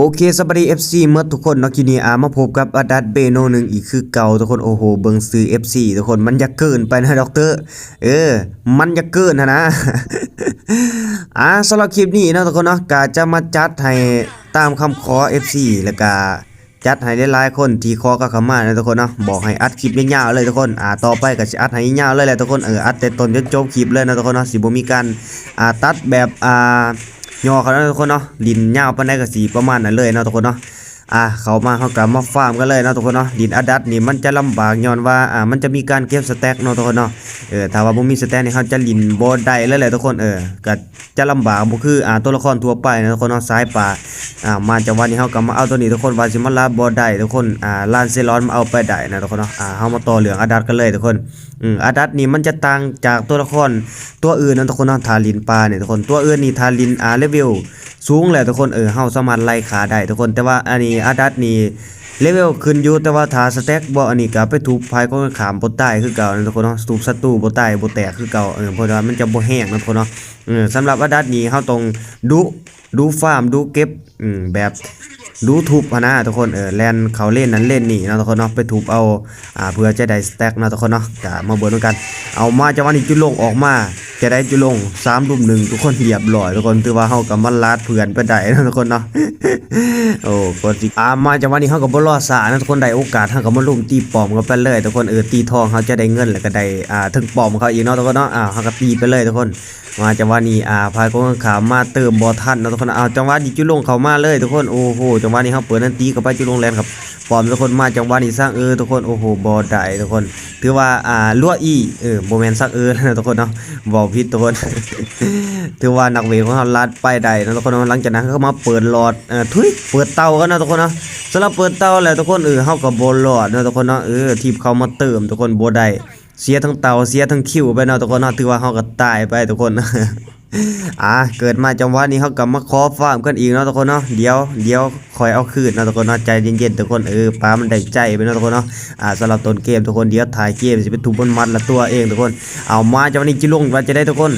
โอเคสวัสดี FC เมื่อทุกคนเนาะทีนี้อามาพบกับอาดัตเบโนหนึ่งอีกคือเก่าทุกคนโอ้โหเบิงซื้อ FC ทุกคนมันจะเกินไปนะด็อกเตอร์เออ มันจะเกินนะนะอ่าสำหรับคลิปนี้นะทุกคนเนาะกาจะมาจัดให้ตามคำขอ FC แล้วก็จัดให้หลายๆคนที่ขอก็เข้ามานะทุกคนเนาะบอกให้อัดคลิปยาวๆเลยทุกคนอ่าต่อไปก็จะอัดให้ยาวเลยแหละทุกคนเอออัดแต่ต้นจนจบคลิปเลยนะทุกคนเนาะสิบ่มีการอ่าตัดแบบอ่า ย่อเขาทุกคนเนาะดินยาวปานใดก็สีประมาณนั้นเลยเนาะทุกคนเนาะ อะเขามาเขากลับมาฟาร์มกันเลยเนาะทุกคนเนาะดินอดัดนี่มันจะลำบากย้อนว่าอ่ามันจะมีการเก็บสแต็กเนาะทุกคนเนาะเออถ้าว่าบ่มีสแต็กนี่เขาจะลินบ่ได้เลยแหละทุกคนเออก็จะลำบากบ่คืออ่าตัวละครทั่วไปนะทุกคนเนาะสายป่าอ่ามาจากวันนี้เขาก็มาเอาตัวนี้ทุกคนว่าสิมาลาบ่ได้ทุกคนอ่าลานเซรอนมาเอาไปได้นะทุกคนเนาะอ่าเฮามาต่อเรื่องอดัดกันเลยทุกคนอืมอดัดนี่มันจะต่างจากตัวละครตัวอื่นนะทุกคนเนาะทาลินปลาเนี่ยทุกคนตัวอื่นนี่ทาลินอ่าเลเวลสูงแหละทุกคนเออเฮาสามารถไล่ขาได้ทุกคนแต่ว่าอันนี้อาดัตนี่เลเวลขึ้นอยู่แต่ว่าถ้าสแต็กบ่อันนี้ก็ไปทุบภายก็ขามบ่ตายคือเก่านะทุกคนเนาะทุบศัตรูบ่ตายบ่แตกคือเก่าเออเพราะว่ามันจะบ่แห้งนะทุกคนเนาะเออสำหรับอาดัตนี่เฮาต้องดูดูฟาร์มดูเก็บอืมแบบดูทุบนะทุกคนเออแลนเขาเล่นนั้นเล่นนี่นะทุกคนเนาะไปทุบเอาอ่าเพื่อจะได้สแต็กนะทุกคนเนาะก็มาเบิ่งกัน เอามาจากวันนี้จุดลงออกมา จะได้จุลงสามรุมหนึ่งทุกคนเหยียบหล่อยทุกคนถือว่าเฮากับมันลาดเพื่อนไปได้นะทุกคนเนาะโอ้ก็สิอามาจากวันนี้เฮากับ่รอสานะทุกคนได้โอกาสเฮากับมาลุ่มตีปอมกันไปเลยทุกคนเออตีทองเขาจะได้เงินแล้วก็ได้อ่าถึงปอมเขาอีกเนาะทุกคนเนาะอ่าเฮาก็ตีไปเลยทุกคน มาจังหวะนี้อ่าพายกองขามาเติมบ่ทันนะทุกคนเอาจังหวะนี้จุลงเขามาเลยทุกคนโอ้โหจังหวะนี้เฮาเปิดนันตีเข้าไปจุลงแลนครับปอมทุกคนมาจังหวะนี้สร้างเออทุกคนโอ้โหบ่ได้ทุกคน ถือว่าอ่าลั่วอีเออบ่แม่นซักเออนะทุกคนเนาะเว้าผิดทุกคนถือว่านักเวทของเราลัดไปได้นะทุกคนหลังจากนั้นเขามาเปิดหลอดเอ่อทุยเปิดเตากันนะทุกคนเนาะสำหรับเปิดเตาแล้วทุกคนเออเฮาก็บ่รอดนะทุกคนเนาะเออทีมเขามาเติมทุกคนบ่ได้ เสียทั้งเตาเสียทั้งคิวไปเนาะทุกคนเนาะถือว่าเฮาก็ตายไปทุกคน อ่าเกิดมาจังหวะนี้เขากลับมาขอฟาร์มกันอีกเนาะทุกคนเนาะเดี๋ยวเดี๋ยวคอยเอาคืนเนาะทุกคนเนาะใจเย็นๆทุกคนเออปลามันได้ใจไปเนาะทุกคนเนาะอ่าสำหรับต้นเกมทุกคนเดี๋ยวถ่ายเกมสิเป็นทุบบนมัดละตัวเองทุกคน เอามาจังหวะนี้จิลงว่าจะได้ทุกคน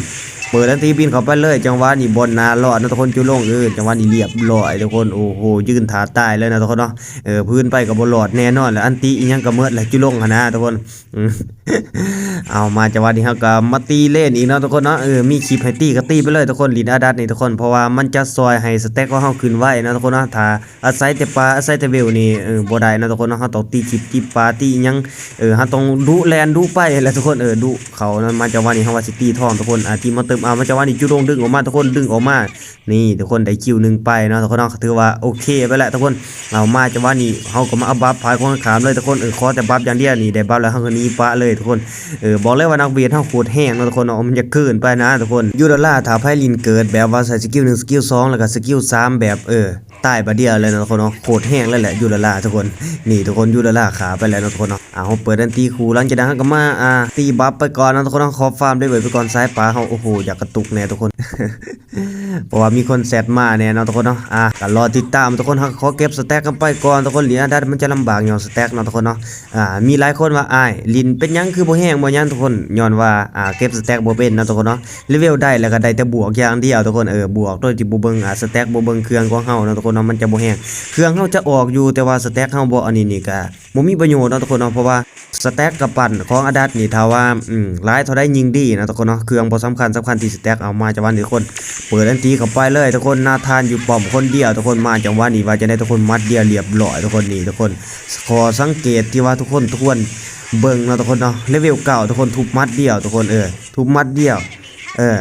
เปิดทันทีบินเข้าไปเลย จังหวะนี้บนนารอดนะทุกคนจุลงเออจังหวะนี้เรียบร้อยทุกคนโอ้โหยืนขาตายเลยนะทุกคนเนาะเออพื้นไปกับบนหลอดแน่นอนแล้วอันตีอีหยังก็เมิดแหละจุลงนะทุกคนอืมเอามาจังหวะนี้ครับก็มาตีเล่นอีกนะทุกคนเนาะเออมีคลิปให้ตีก็ตีไปเลยทุกคนลินอาดัตนี่ทุกคนเพราะว่ามันจะซอยให้สเต็กของเฮาขึ้นไว้นะทุกคนเนาะถ้าอาศัยแต่ปลาอาศัยแต่เวลนี่เออบ่ได้นะทุกคนเนาะเฮาต้องตีคลิปตีปลาตีอียังเออเฮาต้องดูแลนดูไปแหละทุกคนเออดูเขานะมาจังหวะนี้เฮาว่าสิตีทองทุกคนอ่าทีมาเติมเอามาจังหวะนี้จุลงดึงออกมาทุกคนดึงออกมา นี่ทุกคนได้คิวหนึ่งไปเนาะทุกคนเนาะถือว่าโอเคไปแล้วทุกคนเอามาจังหวะนี้เขาก็มาเอาบัฟพายของขามเลยทุกคนเออขอแต่บัฟอย่างเดียวนี่ได้บัฟแล้วเฮาก็หนีปะเลยทุกคนเออบอกเลยว่านักเวียนเขาโคตรแห้งเนาะทุกคนเนาะมันจะเกินไปนะทุกคนยูดอลลาถ้าไพลินเกิดแบบว่าใส่สกิล1สกิล2แล้วก็สกิล3แบบเออ ตายประเดียวเลยนะทุกคนเนาะโคตรแห้งเลยแหละยูดอลาทุกคนนี่ทุกคนยูดอลาขาไปแล้วนะทุกคนเนาะอ่าเฮาเปิดดันตีคูหลังจากนั้นเฮาก็มาอ่าตีบัฟไปก่อนนะทุกคนเนาะขอฟาร์มได้เว้ยไปก่อนซ้ายป่าเขาโอ้โหอยากกระตุกแน่ทุกคน เพราะว่ามีคนแซดมาเนี่ยเนาะทุกคนเนาะอะก็รอติดตามทุกคนขอเก็บสแต็กกันไปก่อนทุกคนเหรียญดัดมันจะลำบากย้อนสแต็กเนาะทุกคนเนาะอ่ามีหลายคนว่าอ้ายลินเป็นยังคือบ่แห้งบ่ยังทุกคนย้อนว่าอ่าเก็บสแต็กบ่เป็นเนาะทุกคนเนาะเลเวลได้แล้วก็ได้แต่บวกอย่างเดียวทุกคนเออบวกโดยที่บ่เบิ่งอ่าสแต็กบ่เบิ่งเครื่องของเฮาเนาะทุกคนเนาะมันจะบ่แห้งเครื่องเฮาจะออกอยู่แต่ว่าสแต็กเฮาบ่อันนี้นี่ก็บ่มีประโยชน์เนาะทุกคนเนาะเพราะว่าสแต็กกับปั่นของอดัตนี่ถ้าว่าอืมหลายเท่าใดยิ่งดีนะทุกคนเนาะเครื่องบ่สำคัญสำคัญที่สแต็กเอามาจากวันนี้ทุกคนเปิดอันตีเข้าไปเลยทุกคนนาทานอยู่ป้อมคนเดียวทุกคนมาจังหวะนี้ว่าจะได้ทุกคนมัดเดียวเรียบร้อยทุกคนนี่ทุกคนขอสังเกตที่ว่าทุกคนทุกคนเบิ่งเนาะทุกคนเนาะเลเวลเก่าทุกคนทุบมัดเดียวทุกคนเออทุบมัดเดียวเออ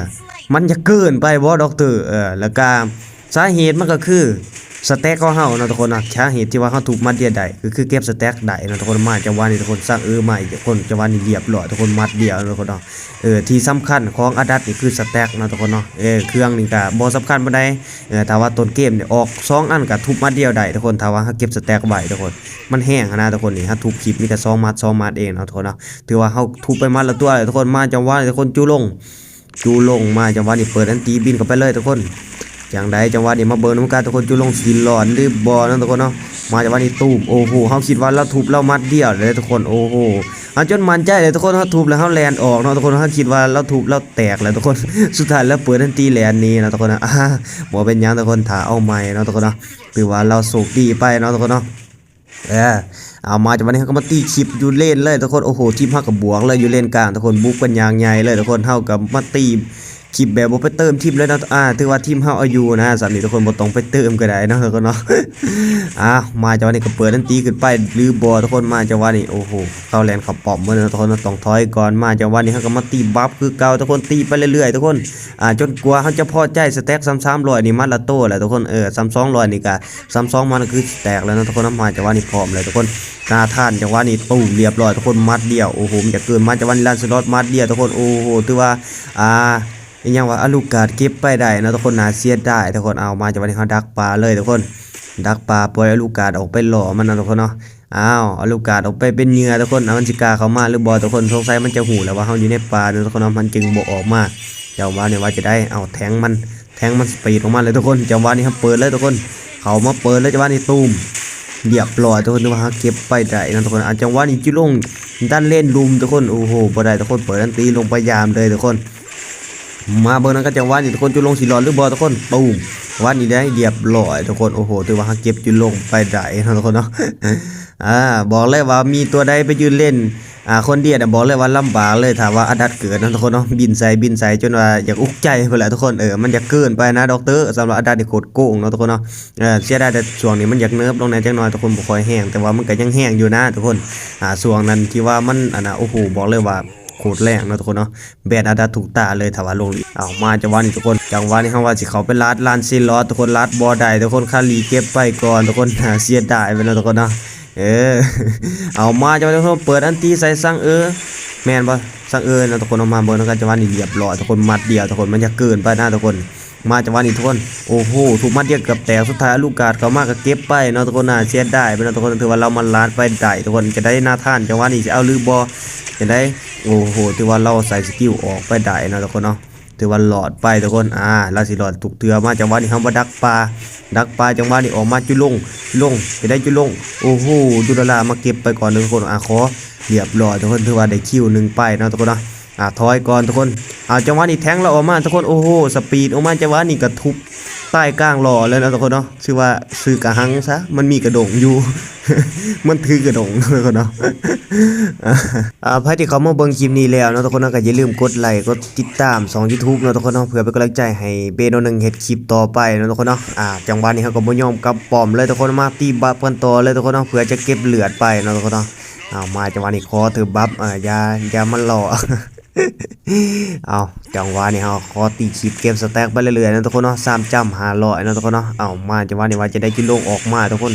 มันจะเกินไปบ่ด็อกเตอร์เออแล้วก็สาเหตุมันก็คือ สแต็กของเฮานะทุกคนนะสาเหตุที่ว่าเฮาทุบมัดเดียวได้คือคือเก็บสแต็กได้นะทุกคนมาจังหวะนี้ทุกคนสร้างเออม่ทุกคนจังหวะนี้เรียบร้อทุกคนมัดเดียวนะทุกคนเนาะเออที่สำคัญของอดัตนี่คือสแต็กนะทุกคนเนาะเออเครื่องนี่ก็บ่สำคัญปานใดเออถ้าว่าต้นเกมเนี่ยออกสองอันก็ทุบมัดเดียวได้ทุกคนถ้าว่าเฮาเก็บสแต็กไว้ทุกคนมันแห้งนะทุกคนนี่ฮะทุบคลิปมีแต่สองมัดสองมัดเองนะทุกคนเนาะถือว่าเฮาทุบไปมัดละตัวเลยทุกคนมาจังหวะนี้ทุกคนจูลงจูลงมาจังหวะนี้เปิดอันตีบินเข้าไปเลยทุกคน อย่างใดจังหวะนี้มาเบิ่งนำกันทุกคนจุลงสิหลอนหรือบอเนาะทุกคนเนาะมาจังหวะนี้ตูมโอ้โหเฮาคิดว่าเราทุบเรามัดเดียวเลยทุกคนโอ้โหเฮาจนมันใจเลยทุกคนเฮาทุบแล้วเฮาแลนออกเนาะทุกคนเฮาคิดว่าเราทุบเราแตกแล้วทุกคนสุดท้ายแล้วเปิดทันทีแลนนี้นะทุกคนนะอ่าบ่เป็นยังทุกคนถ้าเอาใหม่เนาะทุกคนเนาะถือว่าเราโชคดีไปเนาะทุกคนเนาะเออเอามาจากวันนี้เขาก็มาตีคลิปอยู่เล่นเลยทุกคนโอ้โหทีมฮากับบวกเลยอยู่เล่นกลางทุกคนบุกกันยางใหญ่เลยทุกคนเฮากับมาตี คลิปแบบบ่ไปเติมทีมเลยนะอ่าถือว่าทีมเฮาอายู่นะสามนี้ทุกคนบ่ต้องไปเติมก็ได้เนาะทุกคนเนาะอ่ามาจากวันนี้ก็เปิดทันตีขึ้นไปหรือบอทุกคนมาจากวันนี้โอ้โหเข้าแลนข้าปอมเมื่อนะทุกคนต้องถอยก่อนมาจากวันนี้เฮาก็มาตีบัฟคือเก่าทุกคนตีไปเรื่อยๆทุกคนอ่าจนกว่าเฮาจะพอใจสแต็กซ้ำๆ100นี่มัดละโตแหละทุกคนเออซ้ำ200นี่ก็ซ้ำ2มันก็คือแตกแล้วนะทุกคนนะมาจากวันนี้พร้อมเลยทุกคนหน้าท่านจังหวะนี้ตู้เรียบร้อยทุกคนมัดเดียวโอ้โหมันจะเกินมาจังหวะนี้ลันสล็อตมัดเดียวทุกคนโอ้โหถือว่าอ่า อหยังว่าอลูกาดเก็บไปได้นะทุกคนนาเสียดายทุกคนเอามาจังหวะนี้เขาดักปลาเลยทุกคน ดักปลาปล่อยอลูกาดออกไปหล่อมันนะทุกคนเนาะอ้าวอลูกาดออกไปเป็นเหยื่อทุกคนเอามันสิกาเขามาหรือบอทุกคนสงสัยมันจะหูแล้วว่าเขาอยู่ในปลาทุกคนเนาะมันจึงบ่ออกมาเจ้าว่าเนี่ยว่าจะได้เอาแทงมันแทงมันสปีดออกมาเลยทุกคนจังหวะนี้ครับเปิดเลยทุกคน เขามาเปิดเลยจังหวะนี้ตูมเรียบร้อยทุกคนนึกว่าเก็บไปได้นะทุกคนอาจจะว่านี่จิลงด้านเล่นลุมทุกคนโอ้โหบ่ได้ทุกคนเปิดดันตีลงไปยามเลยทุกคน มาเบอร์นั้นก็จะว่านี่ทุกคนจุลงสีหลอนหรือบอทุกคนตูมว่านี่ได้เรียบร้อยทุกคนโอ้โหถือว่าเก็บจุลงไปได้ทุกคนเนาะอ่าบอกเลยว่ามีตัวใดไปยืนเล่นอ่าคนเดียวน่บอกเลยว่าลำบากเลยถามว่าอดัดเกิดนะทุกคนเนาะบินใส่บินใส่จนว่าอยากอุกใจไปแหละทุกคนเออมันอยากเกินไปนะด็อกเตอร์สำหรับอดัดนี่โคตรโกงเนาะทุกคนเนาะเออเสียดายแต่ช่วงนี้มันอยากเนิบลงในจังน้อยทุกคนบ่ค่อยแห้งแต่ว่ามันก็ยังแห้งอยู่นะทุกคนอ่าช่วงนั้นที่ว่ามันอันน่ะโอ้โหบอกเลยว่า โคตรแรงนะทุกคนเนาะแบนอาดาถูกตาเลยถาว่าลงลีเอามาจังหวะนี้ทุกคนจังหวะนี้เฮาว่าสิเขาไปลาดลานซีลอทุกคนลาดบอได้ทุกคนคาลีเก็บไปก่อนทุกคนหาเสียดายไปเนาะทุกคนเนาะเออเอามาจังหวะนี้ทุกคนเปิดอันตีใส่ซังเออแมนปะซังเออนะทุกคนเอามาเบิ่งแล้วกันจังหวะนี้เรียบร้อยทุกคนมัดเดียวทุกคนมันจะเกินไปนะทุกคน มาจังหวะนี้ทุกคนโอ้โหถูกมัดเดียวเกือบแตกสุดท้ายลูกกาดเขามาก็เก็บไปเนาะทุกคนน่าเสียดายไปเนาะทุกคนถือว่าเรามันลาดไปได้ทุกคนจะได้หน้าท่านจังหวะนี้จะเอาหรือบ่จะได้โอ้โหถือว่าเราใส่สกิลออกไปได้นะทุกคนเนาะถือว่าหลอดไปทุกคน อ่าเราสิหลอดถูกเตือมาจังหวะนี้เฮาบ่ดักปลา ดักปลาจังหวะนี้ออกมาจุลงลงจะได้จุลง โอ้โหจุลลามาเก็บไปก่อนทุกคน อ่าขอเรียบร้อยทุกคนถือว่าได้คิวหนึ่งไปนะทุกคนนะ อ่าถอยก่อนทุกคนอ่าจังหวะนี้แทงเราออกมาทุกคนโอ้โหสปีดออกมาจังหวะนี้กระทุบใต้ก้างหล่อเลยนะทุกคนเนาะชื่อว่าซื้อกระหังซะมันมีกระดงอยู่ มันถือกระดงนะทุกคนเนาะอ่าใครที่เขามาเบิ่งคลิปนี้แล้วเนาะทุกคนนาะก็อย่าลืมกดไลค์กดติดตามสอง YouTube เนาะทุกคนเนาะเพื่อเป็นกำลังใจให้เบโนหนึ่งเฮ็ดคลิปต่อไปเนาะทุกคนเนาะอ่าจังหวะนี้เขาก็บ่ยอมกับปอมเลยทุกคนมาตีบัฟกันต่อเลยทุกคนเนาะเพื่อจะเก็บเลือดไปเนาะทุกคนเนาะเอามาจังหวะนี้ขอถือบัฟอ่าอย่าอย่ามันหล่อ เอาจังหวะนี้เฮาขอตีคลิปเก็บสแต็กไปเรื่อยๆนะทุกคนเนาะ3จำ500นะทุกคนเนาะเอามาจังหวะนี้ว่าจะได้กิโลงออกมาทุกคน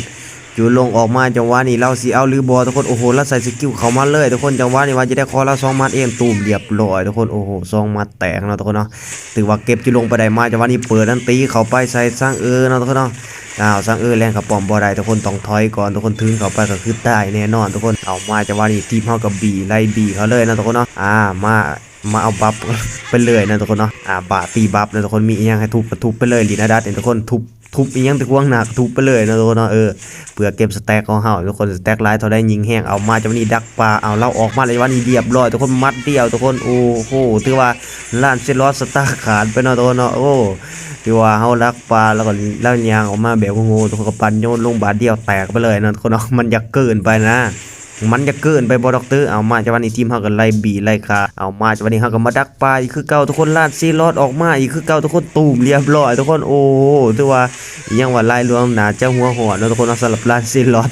จูลงออกมาจังหวะนี้เราสิเอาหรือบอทุกคนโอ้โหแล้วใส่สกิลเขามาเลยทุกคนจังหวะนี้ว่าจะได้คอเราสองมัดเองตูมเรียบร้อยทุกคนโอ้โหสองมัดแตกนะทุกคนเนาะถือว่าเก็บจูลงไปได้มาจังหวะนี้เปิดนั่นตีเขาไปใส่สร้างเออนะทุกคนเนาะ อ้าวสังเออแรงขับปอมบอได้ทุกคนต้องถอยก่อนทุกคนถึงเขาไปก็คือตายแน่นอนทุกคนเอามาจังหวะนี้ทีมเขากับบีไล่บีเขาเลยนะทุกคนเนาะอ่ามามาเอาบัฟไปเลยนะทุกคนเนาะอ่าบาตีบัฟนะทุกคนมีอีหยังให้ทุบก็ทุบไปเลยลีนาดัตเนี่ยทุกคนทุบ ทุบอียังตะกวงหนักทุบไปเลยนะทุกคนเนาะเออเพื่อเก็บสแต็กของเฮาทุกคนสแต็กไลท์เขาได้ยิงแห้งเอามาจากวันนี้ดักปลาเอาเราออกมาเลยวันนี้เรียบร้อยทุกคนมัดเดียวทุกคนโอ้โหถือว่าล้านเซลอสสตาร์ขาดไปเนาะทุกคนเนาะโอ้ถือว่าเฮารักปลาแล้วก็เล่ายางออกมาแบบโง่ทุกคนก็ปันโยนลงบาทเดียวแตกไปเลยนะทุกคนเนาะมันอยากเกินไปนะ มันจะเกินไปบอด็อกเตอร์เอามาจากวันนี้ทีมเฮาก็ไล่บีไล่คาเอามาจากวันนี้เฮาก็มาดักปลาอีกคือเก่าทุกคนลาดซีรอดออกมาอีกคือเก่าทุกคนตูมเรียบร้อยทุกคนโอ้โหถือว่ายังว่าไล่รวมหนาเจ้าหัวหอนเนะทุกคนเอาสำหรับลาดซีรอด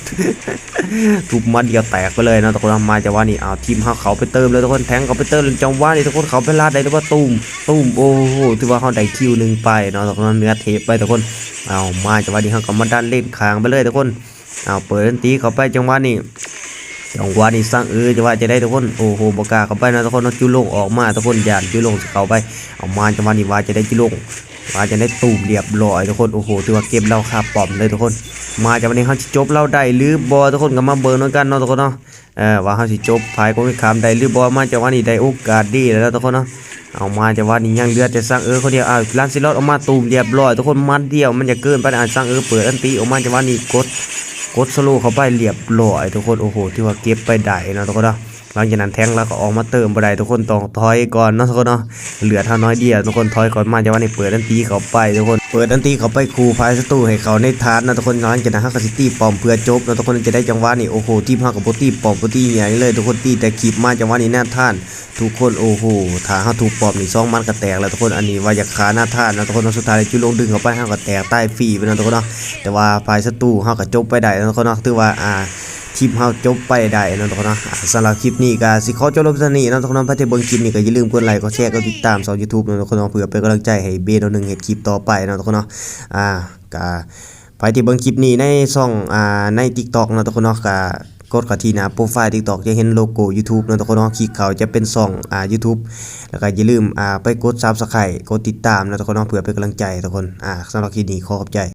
ทุบมัดเดียวแตกไปเลยนะทุกคนมาจากวันนี้เอาทีมเฮาเขาไปเติมเลยทุกคนแทงเขาไปเติมจังหวะนี้ทุกคนเขาไปลาดได้ทุกคนตูมตูมโอ้โหถือว่าเฮาได้คิวหนึ่งไปเนาะทุกคนเนื้อเทปไปทุกคนเอามาจากวันนี้เฮาก็มาดันเล่นคางไปเลยทุกคนเอาเปิดดนตรีเขาไปจังหวะนี้ จังหวะนี้สร้างเออจะว่าจะได้ทุกคนโอ้โหบกาเข้าไปนะทุกคนเอาจุลงออกมาทุกคนยานจุลงจะเข้าไปเอามาจังหวะนี้ว่าจะได้จุลงว่าจะได้ตูมเรียบร้อยทุกคนโอ้โหถือว่าเก็บเราคาปอมเลยทุกคน มาจากวันนี้เขาจบเราได้หรือบอทุกคนก็มาเบิร์นกันเนาะทุกคนเนาะเออว่าเขาสิจบภายของคำได้หรือบอมาจากวันนี้ได้โอกาสดีแล้วทุกคนเนาะเอามาจะว่านี่ยังเลือแต่สร้างเออคนเดียวอ่าลันซิลอดออกมาตูมเรียบร้อยทุกคนมันเดียวมันจะเกินไปอ่าสร้างเออเปิดอันตีออกมาจะว่านี่กด กดสโลว์เข้าไปเรียบร้อยทุกคนโอ้โหที่ว่าเก็บไปได้นะทุกคนเนาะ หลังจากนั้นแทงแล้วก็ออกมาเติมบ่ได้ทุกคนต้องถอยก่อนเนาะทุกคนเนาะเหลือเท่าน้อยเดียวทุกคนถอยก่อนมาจะว่าในเปิดอันตีเขาไปทุกคนเปิดอันตีเขาไปครูพายสตูให้เขาในทานนะทุกคนหลังจากนั้นฮักซิตี้ปอมเพื่อจบนะทุกคนจะได้จังหวะนี่โอ้โหทีมฮักกับโปตี้ปอมโปตี้ใหญ่เลยทุกคนตีแต่ขีบมาจังหวะนี้แน่ท่าน ทุกคนโอ้โหถ้าเฮาถูกปอบนี่ซองมันก็แตกแล้วทุกคนอันนี้ว่าอยากขาหน้าท่านนะทุกคนสุดท้ายจุลงดึงเขาไปฮาก็แตกใต้ฟีไปนะทุกคนเนาะแต่ว่าฝ่ายศัตรูเฮาก็จบไปได้นะทุกคนเนาะถือว่าอ่า ทีมเฮาจบไปได้นะทุกคนนะสำหรับคลิปนี้ก็สิขอจบลงเท่านี้นะทุกคนนะถ้าที่เบิงคลิปนี้ก็อย่าลืมกดไลค์กดแชร์กดติดตามช่อง YouTube นะทุกคนเนะเพื่อเป็นกำลังใจให้เบโดนึงเฮ็ดคลิปต่อไปนะทุกคนนะอ่าก็ไปที่เบิ่งคลิปนี้ในช่องอ่าใน TikTok นะทุกคนนะก็กดเข้าที่หน้าโปรไฟล์ TikTok จะเห็นโลโก้ YouTube นะทุกคนเนาะคลิกเข้าจะเป็นช่องอ่า YouTube แล้วก็อย่าลืมอ่าไปกด Subscribe กดติดตามนะทุกคนเนาะเพื่อเป็นกำลังใจทุกคนอ่าสำหรับคลิปนี้ขอขอบใจ